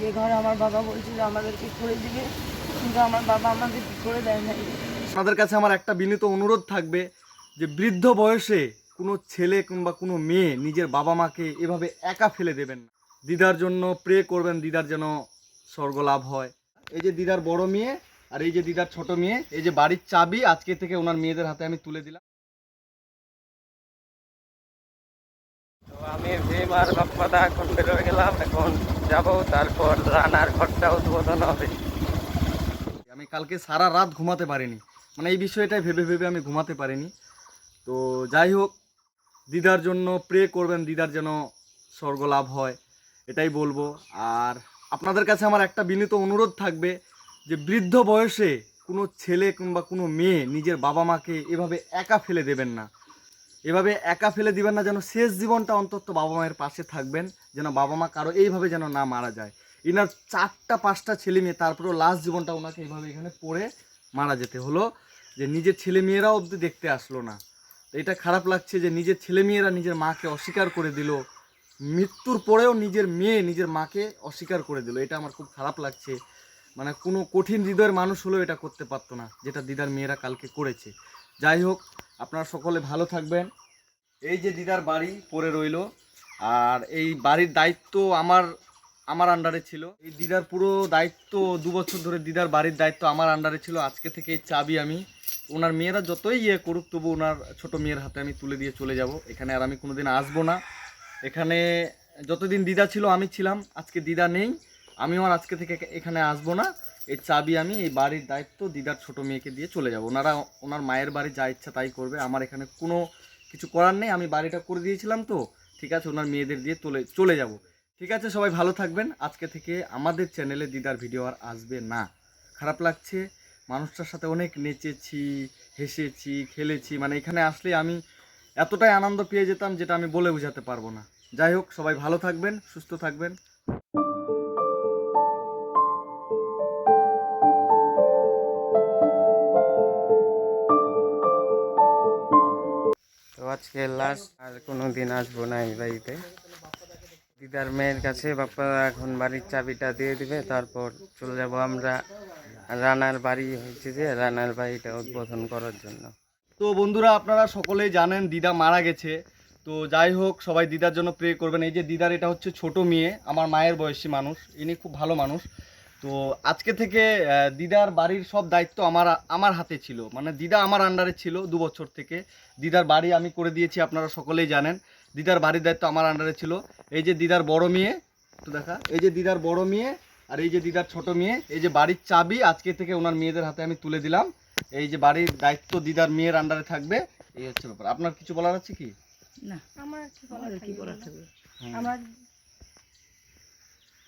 যে ঘরে আমার বাবা বলছিল আমাদেরকে করে দিবে, কিন্তু আমার বাবা আমাদের করে দেয় নাই? আপনাদের কাছে আমার একটা বিনীত অনুরোধ থাকবে যে বৃদ্ধ বয়সে কোনো ছেলে কিংবা কোনো মেয়ে নিজের বাবা মাকে এভাবে একা ফেলে দেবেন না। দিদার জন্য প্রে করবেন, দিদার যেন স্বর্গ লাভ হয়। এই যে দিদার বড় মেয়ে আর এই যে দিদার ছোট মেয়ে, এই যে বাড়ির চাবি আজকে থেকে ওনার মেয়েদের হাতে আমি তুলে দিলাম। আমি ভীম বাপ্পাদা এখন বেরোয় গেলাম, এখন যাব, তারপর রানার ঘরটা উদ্বোধন হবে। আমি কালকে সারা রাত ঘুমাতে পারিনি। মানে এই বিষয়টাই ভেবে ভেবে আমি ঘুমাতে পারিনি। তো যাই হোক, দিদার জন্য প্রে করবেন, দিদার যেন স্বর্গ লাভ হয়, এটাই বলব। আর আপনাদের কাছে আমার একটা বিনীত অনুরোধ থাকবে যে বৃদ্ধ বয়সে কোনো ছেলে কিংবা কোনো মেয়ে নিজের বাবা মাকে এভাবে একা ফেলে দেবেন না। এভাবে একা ফেলে দিবেন না যেন শেষ জীবনটা অন্তত বাবা মায়ের পাশে থাকবেন, যেন বাবা মা কারও এইভাবে যেন না মারা যায়। ইনার চারটা, পাঁচটা ছেলে মেয়ে, তারপরেও লাস্ট জীবনটা ওনাকে এইভাবে এখানে পড়ে মারা যেতে হলো। যে নিজের ছেলে মেয়েরাও অবধি দেখতে আসলো না। এটা খারাপ লাগছে যে নিজের ছেলে মেয়েরা নিজের মাকে অস্বীকার করে দিল। মৃত্যুর পরেও নিজের মেয়ে নিজের মাকে অস্বীকার করে দিল। এটা আমার খুব খারাপ লাগছে। মানে কোনো কঠিন হৃদয়ের মানুষ হলেও এটা করতে পারতো না, যেটা দিদার মেয়েরা কালকে করেছে। যাই হোক, আপনারা সকলে ভালো থাকবেন। এই যে দিদার বাড়ি পড়ে রইল, আর এই বাড়ির দায়িত্ব আমার আমার আন্ডারে ছিল। এই দিদার পুরো দায়িত্ব, দু বছর ধরে দিদার বাড়ির দায়িত্ব আমার আন্ডারে ছিল। আজকে থেকে চাবি আমি, ওনার মেয়েরা যতই ইয়ে করুক, তবু ওনার ছোট মেয়ের হাতে আমি তুলে দিয়ে চলে যাব। এখানে আর আমি কোনোদিন আসব না। এখানে যতদিন দিদা ছিল, আমি ছিলাম। আজকে দিদা নেই, আমিও আর আজকে থেকে এখানে আসব না। এই চাবি আমি এই বাড়ির দায়িত্ব দিদার ছোট মেয়েকে দিয়ে চলে যাব। ওনারা ওনার মায়ের বাড়ি যা ইচ্ছা তাই করবে। আমার এখানে কোনো কিছু করার নেই। আমি বাড়িটা করে দিয়েছিলাম তো। ঠিক আছে, ওনার মেয়েদের দিয়ে চলে চলে যাব। ঠিক আছে, সবাই ভালো থাকবেন। আজকে থেকে আমাদের চ্যানেলে দিদার ভিডিও আর আসবে না। খারাপ লাগছে? মানুষটার সাথে অনেক নেচেছি, হেসেছি, খেলেছি। মানে এখানে আসলে আমি এতটাই আনন্দ পেয়ে যেতাম যেটা আমি বলে বোঝাতে পারব না। যাই হোক, সবাই ভালো থাকবেন, সুস্থ থাকবেন। আজকে লাস্ট আর কোনো দিন আসব না এই বাড়িতে। দিদার মেয়ের কাছে বাপ্পা এখন বাড়ির চাবিটা দিয়ে দিবে, তারপর চলে যাব আমরা রানার বাড়ি হয়েছে যে, রানার বাড়িটা উদ্বোধন করার জন্য। তো বন্ধুরা, আপনারা সকলেই জানেন দিদা মারা গেছে। তো যাই হোক, সবাই দিদার জন্য প্রে করবেন। এই যে দিদার, এটা হচ্ছে ছোট মেয়ে, আমার মায়ের বয়সী মানুষ, ইনি খুব ভালো মানুষ। তো আজকে থেকে দিদার বাড়ির সব দায়িত্ব আমার আমার হাতে ছিল। মানে দিদা আমার আন্ডারে ছিল দু বছর থেকে। দিদার বাড়ি আমি করে দিয়েছি আপনারা সকলেই জানেন। দিদার বাড়ির দায়িত্ব আমার আন্ডারে ছিল। এই যে দিদার বড় মেয়ে তো দেখা। এই যে দিদার বড় মেয়ে আর এই যে দিদার ছোট মেয়ে এই যে বাড়ির চাবি আজকে থেকে ওনার মেয়েদের হাতে আমি তুলে দিলাম। এই যে বাড়ির দায়িত্ব দিদার মেয়ের আন্ডারে থাকবে এই হচ্ছে ব্যাপার। আপনার কিছু বলার আছে কি? না। আমার কি বলার থাকবে আমার আমার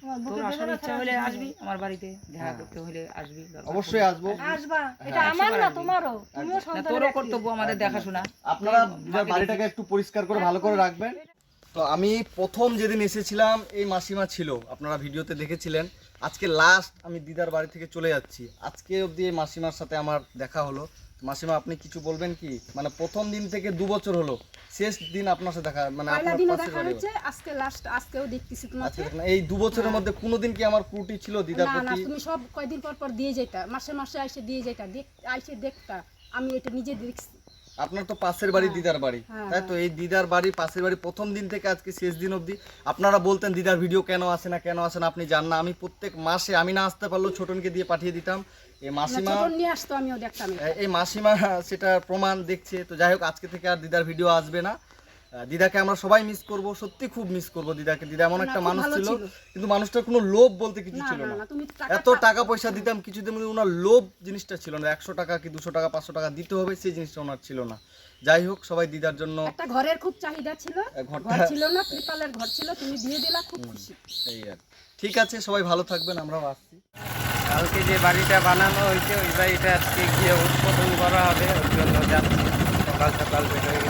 তোর আসার ইচ্ছা হলে আসবি আমার বাড়িতে দেখা হ্যাঁ। করতে হলে আসবি অবশ্যই আসব। আসবা। হ্যাঁ, এটা আমার না তোমারও। তুমিও সন্তান তোরও কর্তব্য আমাদের দেখাশোনা। আপনারা বাড়িটাকে একটু পরিষ্কার করে ভালো করে রাখবেন। তো আমি প্রথম যেদিন এসেছিলাম এই মাসিমা ছিল। আপনারা ভিডিওতে দেখেছিলেন। আজকে লাস্ট আমি দিদার বাড়ি থেকে চলে যাচ্ছি। আজকে অবধি এই মাসিমার সাথে আমার দেখা হলো। মাসিমা আপনি কিছু বলবেন কি? মানে প্রথম দিন থেকে দু বছর হলো শেষ দিন আপনার সাথে দেখা মানে আপনার দিনও দেখা হয়েছে আজকে লাস্ট আজকেও দেখতেছি তোমাকে। দেখেন, এই দু বছরের মধ্যে কোনোদিন কি আমার ত্রুটি ছিল দিদার না না তুমি সব কয়দিন পর পর দিয়ে যাইতা মাসে মাসে আইসে দিয়ে যাইতা দেখ আইসে দেখতা। আমি এটা নিজে দেখছি। আপনার তো পাশের বাড়ি দিদার বাড়ি হ্যাঁ, তাই তো? এই দিদার বাড়ি পাশের বাড়ি প্রথম দিন থেকে আজকে শেষ দিন অবধি। আপনারা বলতেন দিদার ভিডিও কেন আসে না কেন আসে না? আপনি জান না। আমি প্রত্যেক মাসে আমি না আসতে পারলেও ছোটনকে দিয়ে পাঠিয়ে দিতাম। এই মাসিমা নিয়ে আসতো আমিও দেখতাম এই মাসিমা সেটা প্রমাণ দেখছে। তো যাই হোক আজকে থেকে আর দিদার ভিডিও আসবে না। দিদাকে আমরা সবাই মিস করব সত্যি খুব মিস করব দিদাকে। দিদা এমন একটা মানুষ ছিল। কিন্তু মানুষটার কোনো লোভ বলতে কিছু ছিল না না। না তুমি টাকা এত টাকা পয়সা দিতাম কিছুদিন মধ্যে ওনার লোভ জিনিসটা ছিল না। একশো টাকা কি দুশো টাকা পাঁচশো টাকা দিতে হবে সেই জিনিসটা ওনার ছিল না। যাই হোক সবাই দিদার জন্য একটা ঘরের খুব চাহিদা ছিল ঘর ছিল না ত্রিপালের ঘর ছিল তুমি দিয়ে দিলা খুব খুশি। এই আর ঠিক আছে সবাই ভালো থাকবেন আমরাও আসছি। কালকে যে বাড়িটা বানানো হয়েছে ওই বাড়িটা আজকে গিয়ে উদ্বোধন করা হবে ওর জন্য যাচ্ছি। সকাল সকাল বেরোয়।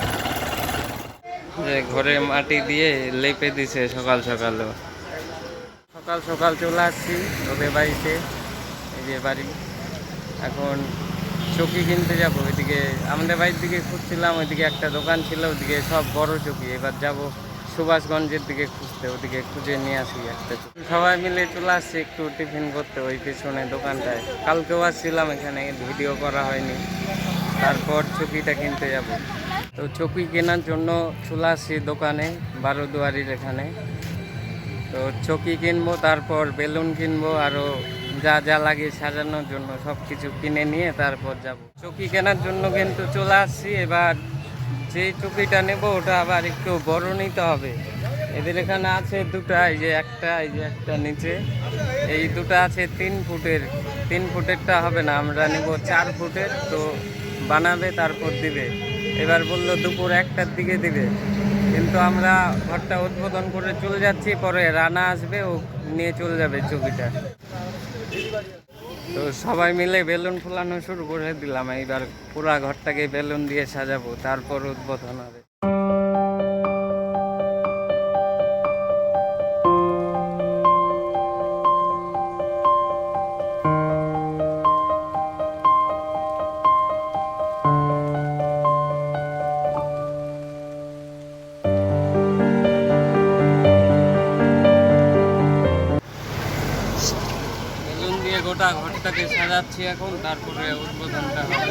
যে ঘরে মাটি দিয়ে লেপে দিছে সকাল সকালও সকাল সকাল চলে আসছি ওদের বাড়িতে, এই যে বাড়ি। এখন চকি কিনতে যাব ওইদিকে আমাদের বাড়ির দিকে খুঁজছিলাম, ওইদিকে একটা দোকান ছিল, ওইদিকে সব বড় চকি। এবার যাব সুভাষগঞ্জের দিকে খুঁজতে, ওদিকে খুঁজে নিয়ে আসি একটা। সবাই মিলে চলে আসছি একটু টিফিন করতে ওই পিছনে দোকানটায়। কালকেও আসছিলাম এখানে, ভিডিও করা হয়নি। তারপর চকিটা কিনতে যাব। তো চকি কেনার জন্য চলে আসছি দোকানে, বারোদুয়ারির এখানে। তো চকি কিনবো, তারপর বেলুন কিনবো আরও যা যা লাগে সাজানোর জন্য সব কিছু কিনে নিয়ে তারপর যাব। চকি কেনার জন্য কিন্তু চলে আসছি এবার যে চকিটা নেব, ওটা আবার একটু বড় নিতে হবে। এদের এখানে আছে দুটা, এই যে একটা, এই যে একটা নিচে। এই দুটো আছে তিন ফুটের, তিন ফুটেরটা হবে না, আমরা নেব চার ফুটের, তো বানাবে, তারপর দিবে। এবার বলল দুপুর একটার দিকে দিবে। কিন্তু আমরা ঘরটা উদ্বোধন করে চলে যাচ্ছি, পরে রানা আসবে, ও নিয়ে চলে যাবে ছবিটা। তো সবাই মিলে বেলুন ফুলানো শুরু করে দিলাম, এইবার পুরা ঘরটাকে বেলুন দিয়ে সাজাবো, তারপর উদ্বোধন হবে। গোটা সাজাচ্ছি এখন, তারপরে উদ্বোধনটা হবে।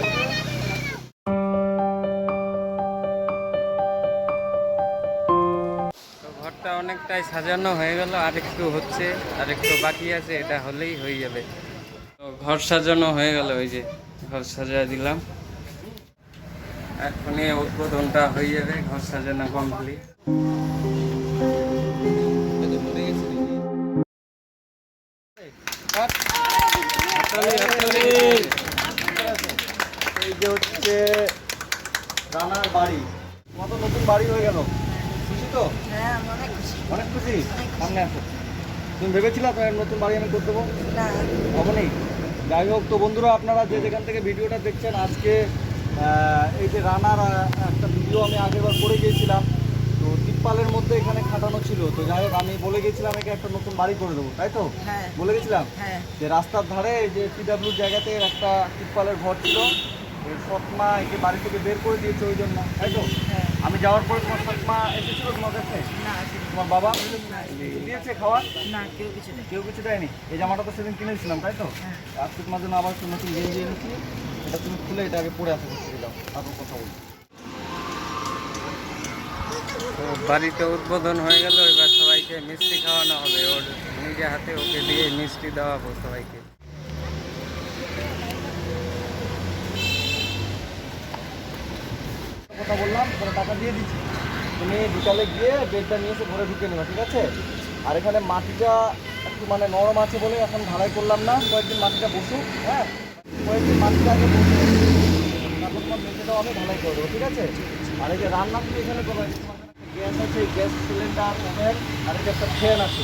ঘরটা অনেকটাই সাজানো হয়ে গেল, আর একটু হচ্ছে, আর একটু বাকি আছে, এটা হলেই হয়ে যাবে। তো ঘর সাজানো হয়ে গেল, ওই যে ঘর সাজা দিলাম। এখনই উদ্বোধনটা হয়ে যাবে, ঘর সাজানো কমপ্লিট বাড়ি হয়ে গেল। খুশি তো? হ্যাঁ অনেক খুশি। সামনে আসো। তুমি ভেবেছিলা তো নতুন বাড়ি আমি করে দেবো? যাই হোক তো বন্ধুরা আপনারা যে যেখান থেকে ভিডিওটা দেখছেন আজকে এই যে রানার একটা ভিডিও আমি আগেবার করে গিয়েছিলাম। তো তিপ্পালের মধ্যে এখানে খাটানো ছিল। তো যাই হোক আমি বলে গেছিলাম একে একটা নতুন বাড়ি করে দেবো। তাই তো? হ্যাঁ। বলে গেছিলাম? হ্যাঁ। যে রাস্তার ধারে যে পিডাব্লিউ জায়গাতে একটা তিপ্পালের ঘর ছিল। এর সৎমা একে বাড়ি থেকে বের করে দিয়েছে ওই জন্য। তাই তো? আমি যাওয়ার পরে তোমার সৎমা এসেছিল তোমার কাছে? না তোমার বাবা? দিয়েছে খাওয়ার না কেউ কিছু নেই কেউ কিছু দেয়নি? এই জামাটা তো সেদিন কিনেছিলাম তাই তো? হ্যাঁ। আজকে তোমার জন্য আবার নতুন গেঞ্জি এনেছি। এটা তুমি খুলে এটা আগে পরে আসা করতে দাও। তারপর কথা বলব। তো বাড়িতে উদ্বোধন হয়ে গেল এবার সবাইকে মিষ্টি খাওয়ানো হবে। ওর নিজে হাতে ওকে দিয়ে মিষ্টি দেওয়াবো সবাইকে। কথা বললাম পরে টাকা দিয়ে দিচ্ছি। তুমি বিকালে গিয়ে বেডটা নিয়ে এসে ঘরে ঢুকে নেবে ঠিক আছে? আর এখানে মাটিটা একটু মানে নরম আছে বলে এখন ঢালাই করলাম না, কয়েকদিন মাটিটা বসুক হ্যাঁ? কয়েকদিন মাটিটা আগে বসুক তারপর তোমার মেঝেটাও আমি ঢালাই করে দেবো, ঠিক আছে? আর এই যে রান্না তুমি এখানে করবে গ্যাস আছে গ্যাস সিলিন্ডার, ওভেন, আর যে একটা ফ্যান আছে।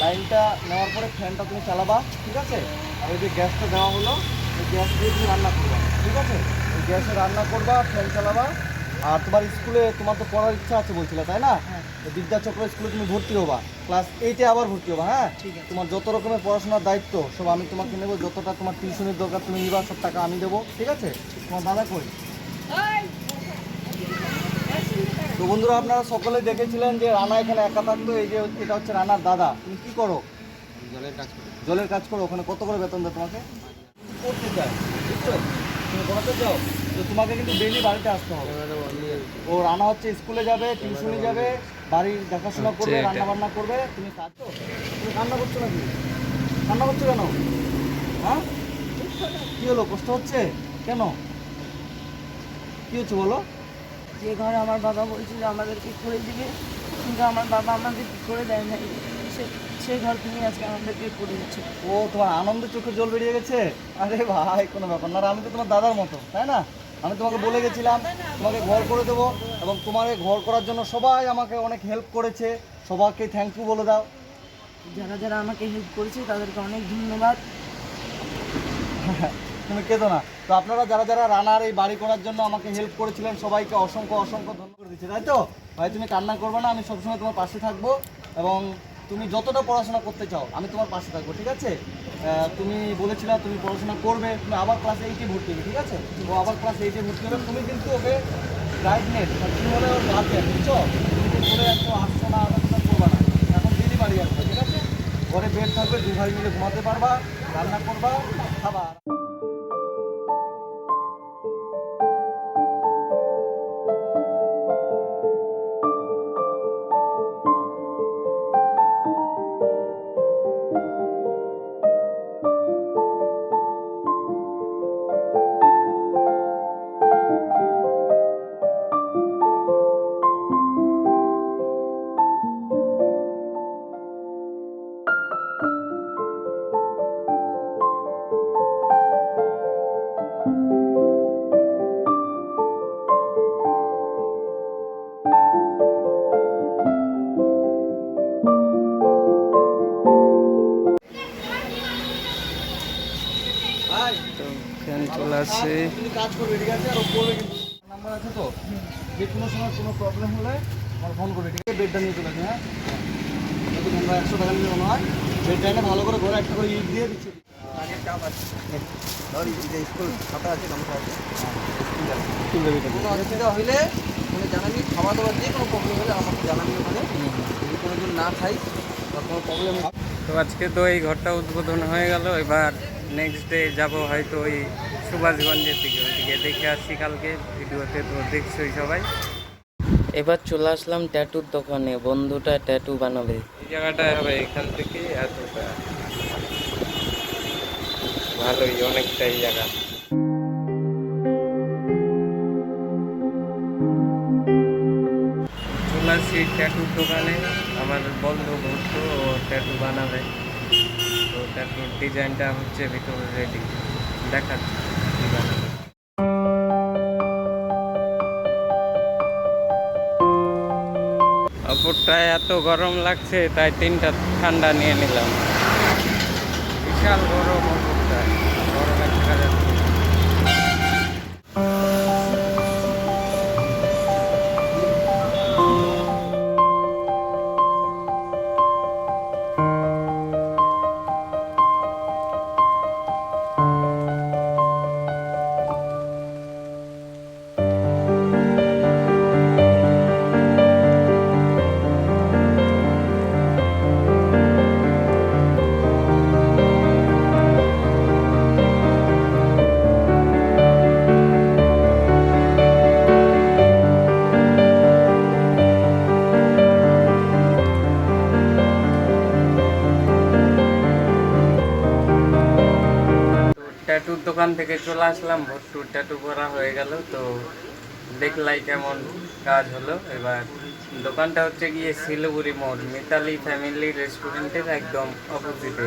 লাইনটা নেওয়ার পরে ফ্যানটা তুমি চালাবা, ঠিক আছে? আর এই যে গ্যাসটা দেওয়া হলো, এই গ্যাস দিয়ে তুমি রান্না করবা, ঠিক আছে? এই গ্যাসে রান্না করবা, ফ্যান চালাবা। আর তোমার স্কুলে তোমার তো পড়ার ইচ্ছা আছে বলছিলে তাই না? হ্যাঁ। বিদ্যাচক্র স্কুলে তুমি ভর্তি হবা ক্লাস এইটে আবার ভর্তি হবা হ্যাঁ? তোমার যত রকমের পড়াশোনার দায়িত্ব সব আমি তোমাকে নেব যতটা তোমার টিউশনের দরকার তুমি নিবা সব টাকা আমি দেবো ঠিক আছে? তোমার দাদা কই? তো বন্ধুরা আপনারা সকলে দেখেছিলেন যে রানা এখানে একা থাকতো এই যে এটা হচ্ছে রানার দাদা। তুমি কি করো? জলের কাজ করি। জলের কাজ করো ওখানে কত করে বেতন দেয় তোমাকে? করতে চাই বুঝছ? তুমি পড়াতে চাও? তো তোমাকে কিন্তু ডেইলি বাড়িতে আসতে হবে। ও রানা হচ্ছে স্কুলে যাবে টিউশনে যাবে বাড়ির দেখাশোনা করবে রান্না বান্না করবে। তুমি কাজ তো তুমি কান্না করছ নাকি? কান্না করছ কেন? হ্যাঁ? কি হলো কষ্ট হচ্ছে? কেন? কি হচ্ছে বলো? যে ঘরে আমার বাবা বলছিল আমাদেরকে করে দিবে কিন্তু আমার বাবা আমাদেরকে করে দেয় না সে- সেই ঘর তুমি আজকে আমাদেরকে করে দিচ্ছে। ও তোমার আনন্দ চোখে জল বেরিয়ে গেছে? আরে ভাই কোনো ব্যাপার না। আর আমি তো তোমার দাদার মতো তাই না? আমি তোমাকে বলে গেছিলাম তোমাকে ঘর করে দেবো এবং তোমার ঘর করার জন্য সবাই আমাকে অনেক হেল্প করেছে। সবাইকে থ্যাংক ইউ বলে দাও। যারা যারা আমাকে হেল্প করেছে তাদেরকে অনেক ধন্যবাদ। তুমি কেঁদো না। তো আপনারা যারা যারা রানার এই বাড়ি করার জন্য আমাকে হেল্প করেছিলেন সবাইকে অসংখ্য অসংখ্য ধন্যবাদ করে দিচ্ছি তাই তো? ভাই তুমি কান্না করবে না আমি সবসময় তোমার পাশে থাকব এবং তুমি যতটা পড়াশোনা করতে চাও, আমি তোমার পাশে থাকব, ঠিক আছে? তুমি বলেছিলে তুমি পড়াশোনা করবে, তুমি আবার ক্লাস এইটে ভর্তি হবে, ঠিক আছে? ও আবার ক্লাস এইটে ভর্তি হবে, তুমি কিন্তু ওকে গাইড নেট তুমি হলে ওর গার্জেন বুঝছ? তুমি করে এত আসছো না আলোচনা করবা না। এখন দিদি বাড়ি আসবে, ঠিক আছে? ঘরে বেড থাকবে দু ভাই মিলে ঘুমাতে পারবা, রান্না করবা, খাবা। চলে কাজ করবে ঠিক আছে। আর করবে কিন্তু নাম্বার আছে তো? যে কোনো সময় কোনো প্রবলেম হলে আমার ফোন করবে ঠিক আছে বেডটা নিয়ে চলে আসবে হ্যাঁ? যদি তোমরা একশো টাকা নিয়ে মনে হয় বেডটা এনে ভালো করে ঘরে একটা করে ইট দিয়ে দিচ্ছে। আগের চাপ আছে। স্কুল খাতা আছে গামছা আছে। কোনো অসুবিধা হইলে মানে জানাবি খাওয়া দাওয়ার যে কোনো প্রবলেম হলে আমাকে জানাবি ওখানে। যদি কোনো দিন না খাই বা কোনো প্রবলেম তো আজকে তো এই ঘরটা উদ্বোধন হয়ে গেল এবার নেক্সট ডে যাব হয়তো ওই সুভাষগঞ্জের দিকে ওইদিকে দেখে আসছি কালকে ভিডিওতে তো দেখছোই সবাই। এবার চলে আসলাম ট্যাটুর দোকানে বন্ধুটা ট্যাটু বানাবে। এই জায়গাটা হবে এখান থেকে এতটা ভালোই অনেকটাই জায়গা। চলে আসছি ট্যাটুর দোকানে আমার বন্ধু ঘুরতো ও ট্যাটু বানাবে। তো ট্যাটুর ডিজাইনটা হচ্ছে ভিতরে রেডি দেখাচ্ছি। অপরটায় এত গরম লাগছে তাই তিনটা ঠান্ডা নিয়ে নিলাম। বিশাল গরমে। দোকান থেকে চলে আসলাম, ভোট ভট্টুর ট্যাটু করা হয়ে গেল, তো দেখলাই কেমন কাজ হলো। এবার দোকানটা হচ্ছে গিয়ে শিলিগুড়ি মোড়, মিতালি ফ্যামিলি রেস্টুরেন্টের একদম অপোজিটে